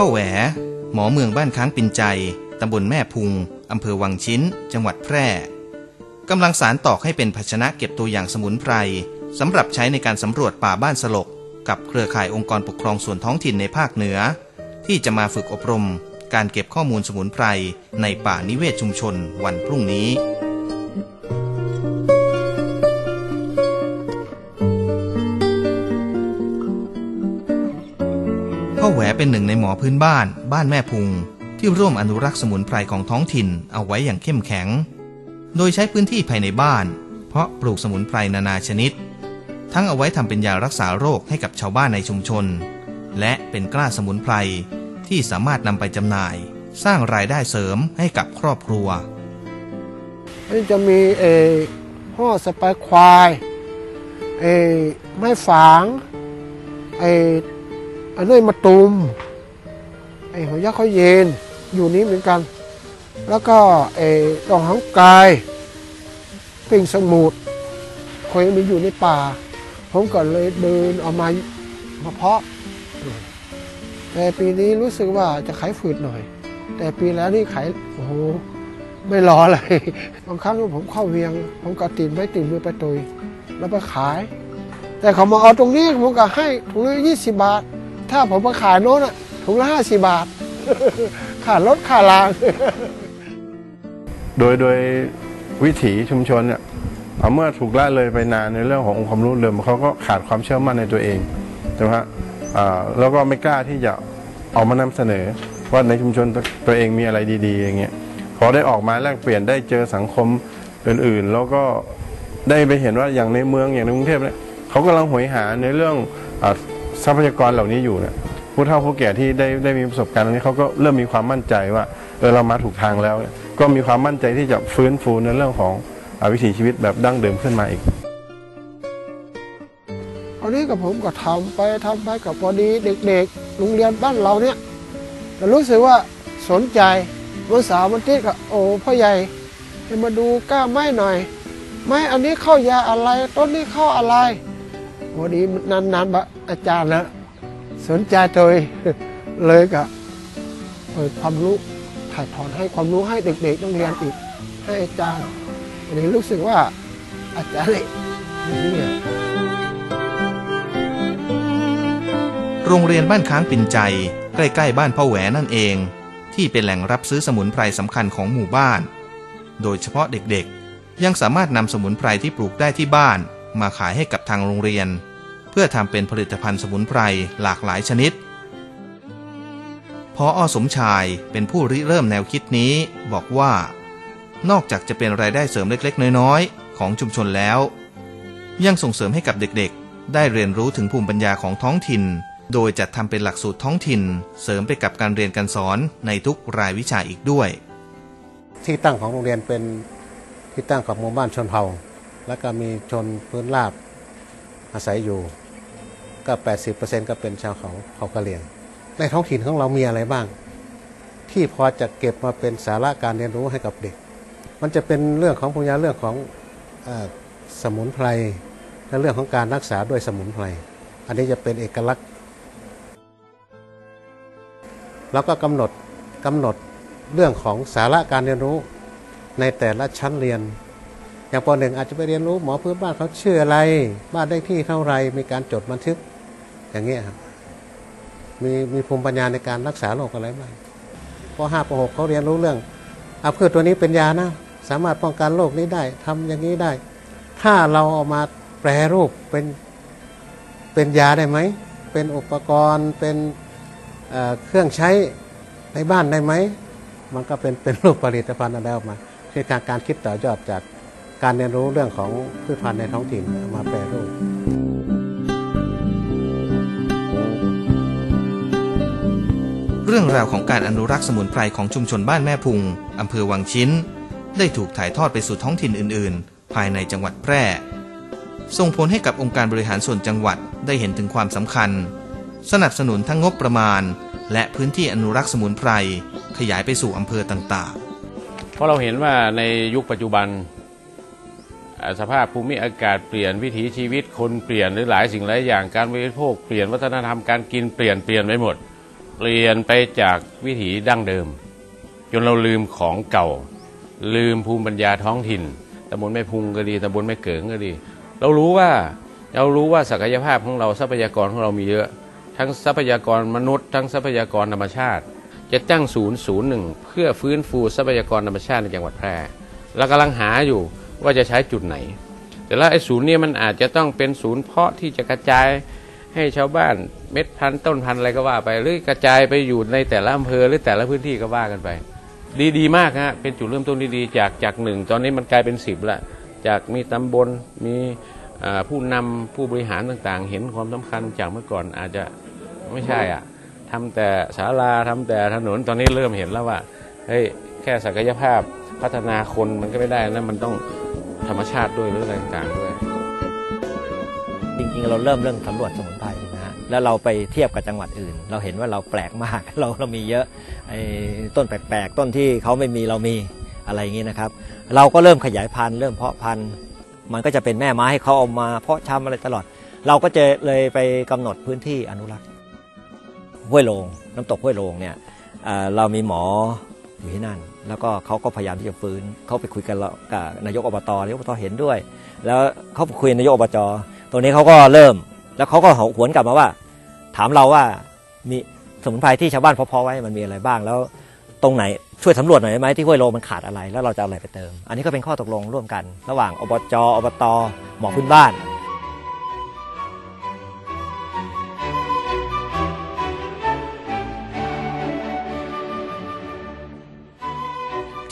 พ่อแหว หมอเมืองบ้านค้างปินใจ ตำบลแม่พุง อำเภอวังชิ้น จังหวัดแพร่ กำลังสารตอกให้เป็นภาชนะเก็บตัวอย่างสมุนไพรสำหรับใช้ในการสำรวจป่าบ้านสลก กับเครือข่ายองค์กรปกครองส่วนท้องถิ่นในภาคเหนือ ที่จะมาฝึกอบรม การเก็บข้อมูลสมุนไพรในป่านิเวศชุมชนวันพรุ่งนี้ เป็นหนึ่งในหมอพื้นบ้าน บ้านแม่พุง ที่ร่วมอนุรักษ์สมุนไพรของท้องถิ่นเอาไว้อย่างเข้มแข็ง โดยใช้พื้นที่ภายในบ้าน เพราะปลูกสมุนไพรนานาชนิด ทั้งเอาไว้ทำเป็นยารักษาโรคให้กับชาวบ้านในชุมชน และเป็นกล้าสมุนไพรที่สามารถนำไปจำหน่าย สร้างรายได้เสริมให้กับครอบครัวนี่จะมีเออห่อสไปควายเออไม้ฝางไอ อันนี้มะตูมไอ้หัวยักษ์ข้าเย็นอยู่นี้เหมือนกัน แล้วก็เออดองหางกายปิ่งสมุดคยมีอยู่ในป่า ผมก็เลยเดินเอามามาเพาะ แต่ปีนี้รู้สึกว่าจะขายฝืดหน่อย แต่ปีแล้วนี่ขายโอ้โหไม่รอเลย บางครั้งผมเข้าเวียง ผมก็ติดไม้ติดมือไปตุยแล้วไปขาย แต่เขามาเอาตรงนี้ผมก็ให้ถุงละยี่สิบบาท ถ้าผมไปขายโน้นอะถุงละห้าสิบบาทค่ารถค่าราง โดยโดยวิถีชุมชนเนี่ยเอาเมื่อถูกละเลยไปนานในเรื่องขององค์ความรู้เดิมเขาก็ขาดความเชื่อมั่นในตัวเองใช่ไหมฮะแล้วก็ไม่กล้าที่จะออกมานำเสนอ ว่าในชุมชนตัวเองมีอะไรดี ๆ อย่างเงี้ยพอได้ออกมาแลกเปลี่ยนได้เจอสังคมอื่นๆ แล้วก็ได้ไปเห็นว่าอย่างในเมืองอย่างในกรุงเทพเนี่ยเขากำลังหวยหาในเรื่องอ ทรัพยากรเหล่านี้อยู่เนี่ยผู้เฒ่าผู้แก่ที่ได้ได้มีประสบการณ์ตรงนี้เขาก็เริ่มมีความมั่นใจว่าเออเรามาถูกทางแล้ว ก็มีความมั่นใจที่จะฟื้นฟูในเรื่องของอาวิถีชีวิตแบบดั้งเดิมขึ้นมาอีกอันนี้กับผมก็ทำไปทำไปกับพอดีเด็กๆโรงเรียนบ้านเราเนี่ยรู้สึกว่าสนใจวันเสาร์วันอาทิตย์ก็โอ้พ่อใหญ่ให้มาดูกล้าไม้หน่อย ไม้อันนี้เข้ายาอะไร ต้นนี้เข้าอะไร พอดีนานๆอาจารย์แล้วสนใจตัวเอเลยก็เปิดความรู้ถ่ายทอดให้ความรู้ให้เด็กๆต้องเรียนอีกให้อาจารย์อันนี้รู้สึกว่าอาจารย์เนี่ยโรงเรียนบ้านค้างปิ่นใจ ใกล้ๆบ้านพ่อแหวนั่นเอง ที่เป็นแหล่งรับซื้อสมุนไพรสำคัญของหมู่บ้าน โดยเฉพาะเด็กๆ ยังสามารถนำสมุนไพรที่ปลูกได้ที่บ้าน มาขายให้กับทางโรงเรียน เพื่อทำเป็นผลิตภัณฑ์สมุนไพรหลากหลายชนิดพออสมชายเป็นผู้ริเริ่มแนวคิดนี้บอกว่า นอกจากจะเป็นรายได้เสริมเล็กๆ น้อยๆ ของชุมชนแล้ว ยังส่งเสริมให้กับเด็กๆ ได้เรียนรู้ถึงภูมิปัญญาของท้องถิ่น โดยจัดทำเป็นหลักสูตรท้องถิ่น เสริมไปกับการเรียนการสอนในทุกรายวิชาอีกด้วย ที่ตั้งของโรงเรียนเป็นที่ตั้งของหมู่บ้านชนเผ่า แล้วก็มีชนพื้นราบ อาศัยอยู่ ก็ 80%ก็เป็นชาวเขาเขากะเหรี่ยง ในท้องถิ่นของเรามีอะไรบ้าง ที่พอจะเก็บมาเป็นสาระการเรียนรู้ให้กับเด็ก มันจะเป็นเรื่องของปัญญาเรื่องของอสมุนไพรและเรื่องของการรักษาด้วยสมุนไพร อันนี้จะเป็นเอกลักษณ์ แล้วก็กำหนดกำหนดเรื่องของสาระการเรียนรู้ในแต่ละชั้นเรียน อย่างปหนึ่งอาจจะไปเรียนรู้หมอพื้นบ้านเขาชื่ออะไร บ้านเลขที่เท่าไรมีการจดบันทึกอย่างเงี้ยครับมีมีภูมิปัญญาในการรักษาโรคอะไรบ้างปห้าปหกเขาเรียนรู้เรื่องเอาพืชตัวนี้เป็นยานะ สามารถป้องกันโรคนี้ได้ทำอย่างนี้ได้ ถ้าเราเอามาแปรรูปเป็นเป็นยาได้ไหม เป็นอุปกรณ์เป็นเเครื่องใช้ในบ้านได้ไหม มันก็เป็นเป็นรูปผลิตภัณฑ์อะไรออกมาคือการการคิดต่อยอดจาก การเรียนรู้เรื่องของพืชพันธุ์ในท้องถิ่นเอามาแปรรูปเรื่องราวของการอนุรักษ์สมุนไพรของชุมชนบ้านแม่พุง อำเภอวังชิ้น ได้ถูกถ่ายทอดไปสู่ท้องถิ่นอื่น ๆ ภายในจังหวัดแพร่ ส่งผลให้กับองค์การบริหารส่วนจังหวัดได้เห็นถึงความสำคัญ สนับสนุนทั้งงบประมาณ และพื้นที่อนุรักษ์สมุนไพร ขยายไปสู่อำเภอต่างเพราะเราเห็นว่าในยุคปัจจุบันอ่า สภาพภูมิอากาศเปลี่ยนวิถีชีวิตคนเปลี่ยนหรือหลายสิ่งหลายอย่างการบริโภคเปลี่ยนวัฒนธรรมการกินเปลี่ยนเปลี่ยนไปหมด เปลี่ยนไปจากวิถีดั้งเดิม จนเราลืมของเก่า ลืมภูมิปัญญาท้องถิ่นตำบลแม่พุงก็ดีตำบลแม่เกิงก็ดี เรารู้ว่าเรารู้ว่าศักยภาพของเราทรัพยากรของเรามีเยอะ ทั้งทรัพยากรมนุษย์ ทั้งทรัพยากรธรรมชาติ จะตั้งศูนย์ศูนย์หนึ่งเพื่อฟื้นฟูทรัพยากรธรรมชาติในจังหวัดแพร่เรากำลังหาอยู่ ว่าจะใช้จุดไหน แต่ละไอ้ศูนย์เนี้มันอาจจะต้องเป็นศูนย์เพาะที่จะกระจายให้ชาวบ้านเม็ดพันธุ์ต้นพันธุ์อะไรก็ว่าไป หรือกระจายไปอยู่ในแต่ละอำเภอหรือแต่ละพื้นที่ก็ว่ากันไป ดีดีมากฮะเป็นจุดเริ่มต้นที่ดีจากจากหนึ่งตอนนี้มันกลายเป็นสิบละจากมีตำบลมีผู้นำผู้บริหารต่างๆ เห็นความสำคัญจากเมื่อก่อนอาจจะไม่ใช่อะทำแต่ศาลาทำแต่ถนนตอนนี้เริ่มเห็นแล้วว่าเฮ้ยแค่ศักยภาพ พัฒนาคนมันก็ไม่ได้นะมันต้องธรรมชาติด้วยหรืออะไรต่างๆด้วย จริงๆ เราเริ่มเรื่องสำรวจสมุนไพรนะฮะแล้วเราไปเทียบกับจังหวัดอื่น เราเห็นว่าเราแปลกมาก เราเรามีเยอะไอ้ต้นแปลกๆ ต้นที่เขาไม่มีเรามีอะไรอย่างนี้นะครับ เราก็เริ่มขยายพันธุ์เริ่มเพาะพันธุ์มันก็จะเป็นแม่ไม้ให้เขาเอามาเพาะชำอะไรตลอด เราก็จะเลยไปกำหนดพื้นที่อนุรักษ์ห้วยโลงน้ำตกห้วยโลงเนี่ยเรามีหมออยู่ที่นั่น แล้วก็เขาก็พยายามที่จะฟื้นเขาไปคุยกันแล้วกับนายกอบตนายกอบตเห็นด้วย แล้วเขาไปคุยนายกอบจตรงนี้เขาก็เริ่ม แล้วเขาก็หวนกลับมาว่า ถามเราว่ามีสมุนไพรที่ชาวบ้านเพาะๆไว้มันมีอะไรบ้างแล้วตรงไหนช่วยสำรวจหน่อยได้ไหมที่ห้วยโลมันขาดอะไร แล้วเราจะเอาอะไรไปเติม อันนี้ก็เป็นข้อตกลงร่วมกัน ระหว่างอบจอบตหมอพื้นบ้าน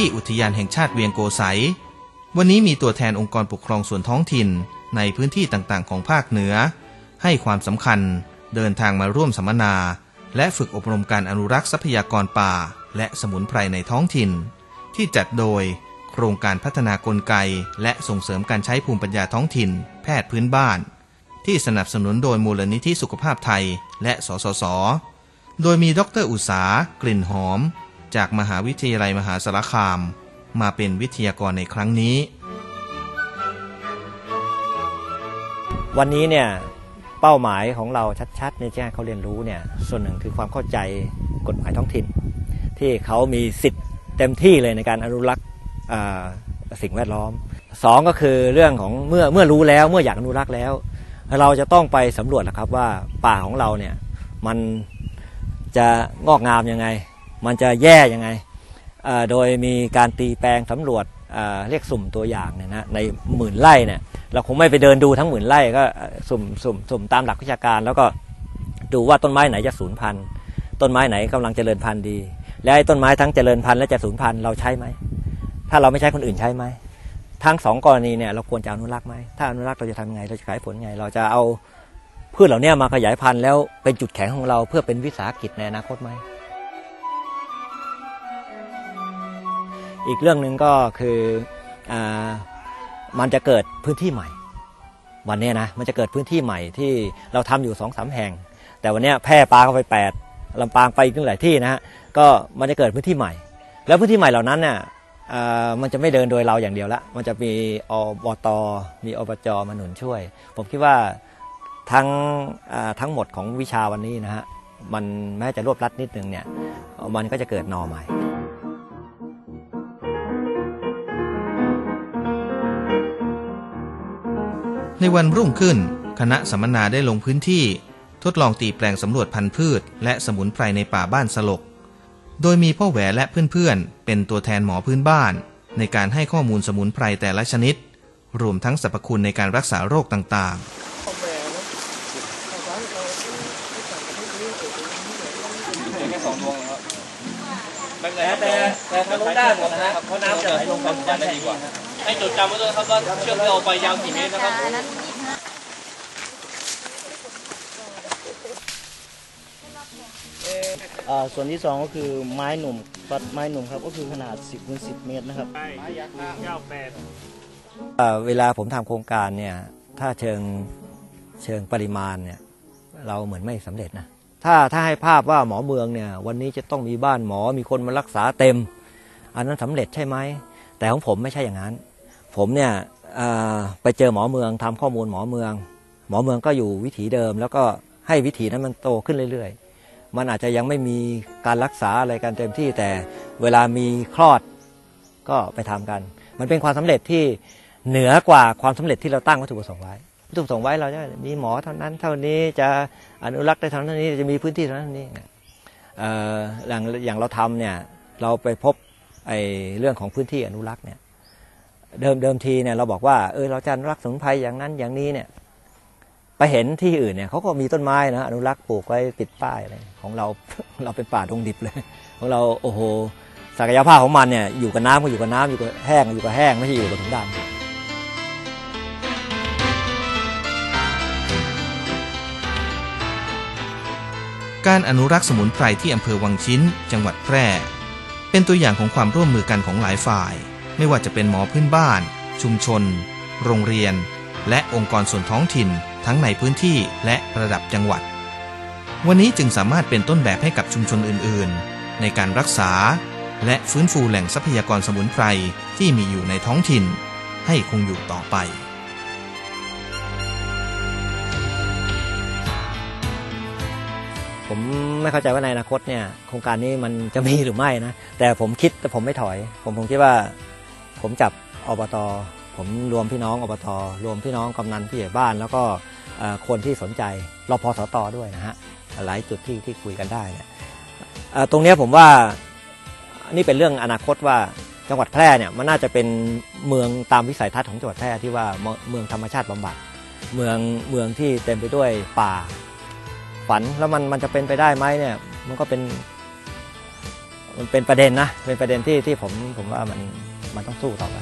ที่อุทยานแห่งชาติเวียงโกไสยวันนี้มีตัวแทนองค์กรปกครองส่วนท้องถิ่นในพื้นที่ต่างๆ ของภาคเหนือ ให้ความสำคัญเดินทางมาร่วมสัมมนา และฝึกอบรมการอนุรักษ์ทรัพยากรป่า และสมุนไพรในท้องถิ่น ที่จัดโดยโครงการพัฒนากลไก และส่งเสริมการใช้ภูมิปัญญาท้องถิ่น แพทย์พื้นบ้าน ที่สนับสนุนโดยมูลนิธิสุขภาพไทย และสสส โดยมีดรอุษากลิ่นหอม จากมหาวิทยาลัยมหาสารคาม มาเป็นวิทยากรในครั้งนี้ วันนี้เนี่ยเป้าหมายของเราชัดๆในที่เขาเรียนรู้เนี่ยส่วนหนึ่งคือความเข้าใจกฎหมายท้องถิ่น ที่เขามีสิทธิ์เต็มที่เลยในการอนุรักษ์สิ่งแวดล้อมสองก็คือเรื่องของเมื่อเมื่อรู้แล้วเมื่ออยากอนุรักษ์แล้ว เราจะต้องไปสำรวจนะครับว่าป่าของเราเนี่ยมันจะงอกงามยังไง มันจะแย่ยังไง โดยมีการตีแปลงสำรวจเรียกสุ่มตัวอย่างเนี่ยนะในหมื่นไร่เนี่ยเราคงไม่ไปเดินดูทั้งหมื่นไร่ก็สุ่มสุ่มสุ่มตามหลักวิชาการ แล้วก็ดูว่าต้นไม้ไหนจะสูญพันธุ์ต้นไม้ไหนกำลังเจริญพันธุ์ดี และไอ้ต้นไม้ทั้งเจริญพันธุ์และจะสูญพันธุ์เราใช้ไหมถ้าเราไม่ใช้คนอื่นใช้ไหมทั้งสองกรณีเนี่ยเราควรจะอนุรักษ์ไหมถ้าอนุรักษ์เราจะทำยังไงเราจะขายผลยังไง เราจะเอาพืชเหล่านี้มาขยายพันธุ์แล้วเป็นจุดแข็งของเราเพื่อเป็นวิสาหกิจในอนาคตไหม อีกเรื่องหนึ่งก็คืออมันจะเกิดพื้นที่ใหม่ วันนี้นะมันจะเกิดพื้นที่ใหม่ที่เราทำอยู่สองสามแห่ง แต่วันนี้แพร่ปลาเข้าไปแปดลำปางไปอีกตั้งหลายที่นะฮะก็มันจะเกิดพื้นที่ใหม่ แล้วพื้นที่ใหม่เหล่านั้นเนี่ยมันจะไม่เดินโดยเราอย่างเดียวละมันจะมีอบตมีอบจมาหนุนช่วย ผมคิดว่าทั้งทั้งหมดของวิชาวันนี้นะฮะมันแม้จะรวบรัดนิดนึงเนี่ยมันก็จะเกิดนอใหม่ ในวันรุ่งขึ้น คณะสัมมนาได้ลงพื้นที่ ทดลองตีแปลงสำรวจพันธุ์พืช และสมุนไพรในป่าบ้านสลก โดยมีพ่อแหวและเพื่อนๆ เป็นตัวแทนหมอพื้นบ้าน ในการให้ข้อมูลสมุนไพรแต่ละชนิด รวมทั้งสรรพคุณในการรักษาโรคต่างๆแต่แต่แต่ทางโน้นได้หมดนะเพราะน้ำจะไหลลงไปได้ดีกว่า ให้จดจำไว้ด้วยครับว่าเชือกที่เอาไปยาวกี่เมตรนะครับอ่าส่วนที่สองก็คือไม้หนุ่มปัดไม้หนุ่มครับก็คือขนาด 10คูณ10 เมตรนะครับเอ่อเวลาผมทำโครงการเนี่ยถ้าเชิงเชิงปริมาณเนี่ยเราเหมือนไม่สำเร็จนะถ้าถ้าให้ภาพว่าหมอเมืองเนี่ยวันนี้จะต้องมีบ้านหมอมีคนมารักษาเต็ม อันนั้นสำเร็จใช่ไหมแต่ของผมไม่ใช่อย่างนั้น ผมเนี่ยไปเจอหมอเมืองทำข้อมูลหมอเมือง หมอเมืองก็อยู่วิถีเดิม แล้วก็ให้วิถีนั้นมันโตขึ้นเรื่อย ๆ มันอาจจะยังไม่มีการรักษาอะไรกันเต็มที่แต่เวลามีคลอดก็ไปทำกัน มันเป็นความสำเร็จที่เหนือกว่าความสำเร็จที่เราตั้งวัตถุประสงค์ไว้วัตถุประสงค์ไว้เราจะมีหมอเท่านั้น เท่านี้จะอนุรักษ์ได้เท่านั้นนี้จะมีพื้นที่เท่านั้นนี้อย่างอย่างเราทำเนี่ยเราไปพบไอ้เรื่องของพื้นที่อนุรักษ์เนี่ย เดิมเดิมทีเนี่ยเราบอกว่าเออเราจะอนุรักษ์สมุนไพรอย่างนั้นอย่างนี้เนี่ยไปเห็นที่อื่นเนี่ยเขาก็มีต้นไม้นะอนุรักษ์ปลูกไว้ติดป้ายอะไรของเราเราเป็นป่าดงดิบเลย ของเราโอ้โหศักยภาพของมันเนี่ยอยู่กับน้ำก็อยู่กับน้ำอยู่กับแห้งอยู่กับแห้งไม่ใช่อยู่กับถุงดำการอนุรักษ์สมุนไพรที่อำเภอวังชิ้น จังหวัดแพร่ เป็นตัวอย่างของความร่วมมือกันของหลายฝ่าย ไม่ว่าจะเป็นหมอพื้นบ้าน ชุมชน โรงเรียน และองค์กรส่วนท้องถิ่น ทั้งในพื้นที่และระดับจังหวัด วันนี้จึงสามารถเป็นต้นแบบให้กับชุมชนอื่น ๆ ในการรักษา และฟื้นฟูแหล่งทรัพยากรสมุนไพรที่มีอยู่ในท้องถิ่น ให้คงอยู่ต่อไปผมไม่เข้าใจว่าในอนาคตเนี่ยโครงการนี้มันจะมีหรือไม่นะแต่ผมคิดแต่ผมไม่ถอย ผมผมคิดว่า ผมจับอบตผมรวมพี่น้องอบตรวมพี่น้องกำนันผู้ใหญ่บ้าน แล้วก็คนที่สนใจรพสตด้วยนะฮะหลายจุดที่ที่คุยกันได้เนี่ยตรงนี้ผมว่านี่เป็นเรื่องอนาคตว่าจังหวัดแพร่เนี่ยมันน่าจะเป็นเมืองตามวิสัยทัศน์ของจังหวัดแพร่ที่ว่าเมืองเมืองธรรมชาติบำบัดเมืองเมืองที่เต็มไปด้วยป่าฝันแล้วมันมันจะเป็นไปได้ไหมเนี่ยมันก็เป็นมันเป็นประเด็นนะเป็นประเด็นที่ที่ผมผมว่ามัน มันต้องสู้ต่อไป